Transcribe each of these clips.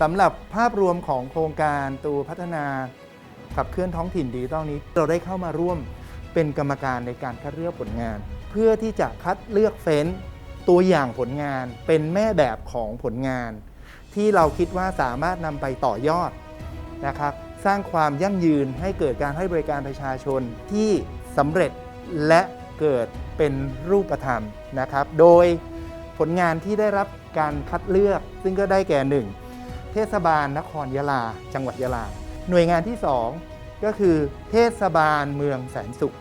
สำหรับภาพรวมของโครงการตัวพัฒนาขับเคลื่อนท้องถิ่นดิจิตอลนี้ เราได้เข้ามาร่วมเป็นกรรมการในการคัดเลือกผลงาน เพื่อที่จะคัดเลือกเฟ้นตัวอย่างผลงานเป็นแม่แบบของผลงาน ที่เราคิดว่าสามารถนำไปต่อยอดนะครับสร้างความยั่งยืนให้เกิดการให้บริการประชาชนที่สำเร็จและเกิดเป็นรูปธรรมนะครับ โดยผลงานที่ได้รับการคัดเลือกซึ่งก็ได้แก่หนึ่ง เทศบาลนครยะลา จังหวัดยะลา หน่วยงานที่ 2 ก็คือ เทศบาลเมืองแสนสุข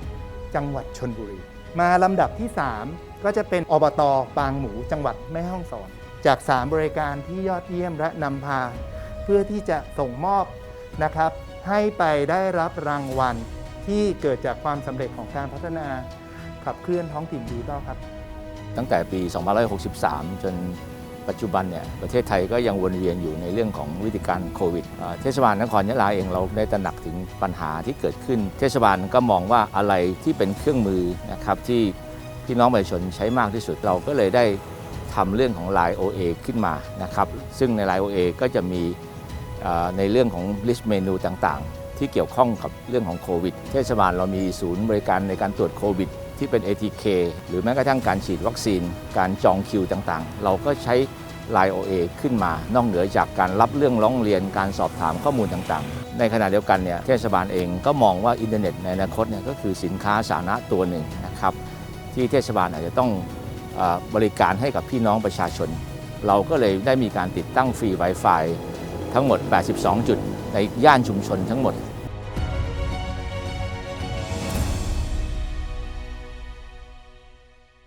จังหวัดชนบุรี มาลำดับที่ 3 ก็จะเป็นอบตปางหมูจังหวัดแม่ฮ่องสอน จาก 3 บริการที่ยอดเยี่ยมและนำพา เพื่อที่จะส่งมอบนะครับ ให้ไปได้รับรางวัลที่เกิดจากความสำเร็จของการพัฒนาขับเคลื่อนท้องถิ่นดิจิทัลครับ ตั้งแต่ปี 2563 จน ปัจจุบันเนี่ยประเทศไทยก็ยังวนเวียนอยู่ในเรื่องของวิธีการโควิดเทศบาลนครยะลาเองเราได้ตระหนักถึงปัญหาที่เกิดขึ้น เทศบาลก็มองว่าอะไรที่เป็นเครื่องมือนะครับที่พี่น้องประชาชนใช้มากที่สุดเราก็เลยได้ทำเรื่องของ Line OA ขึ้นมานะครับซึ่งใน Line OA ก็จะมีในเรื่องของ list เมนูต่างๆ ที่เกี่ยวข้องกับเรื่องของโควิด เทศบาลเรามีศูนย์บริการในการตรวจโควิด ที่เป็น ATK หรือแม้กระทั่งการฉีดวัคซีน การจองคิวต่างๆ เราก็ใช้ Line OA ขึ้นมานอกเหนือจากการรับเรื่องร้องเรียนการสอบถามข้อมูลต่างๆ ในขณะเดียวกันเนี่ยเทศบาลเองก็มองว่าอินเทอร์เน็ตในอนาคตเนี่ยก็คือสินค้าสาธารณะตัวหนึ่งนะครับที่เทศบาลอาจจะต้องอบริการให้กับพี่น้องประชาชน เราก็เลยได้มีการติดตั้งฟรี Wi-Fi ทั้งหมด 82 จุดในย่านชุมชนทั้งหมด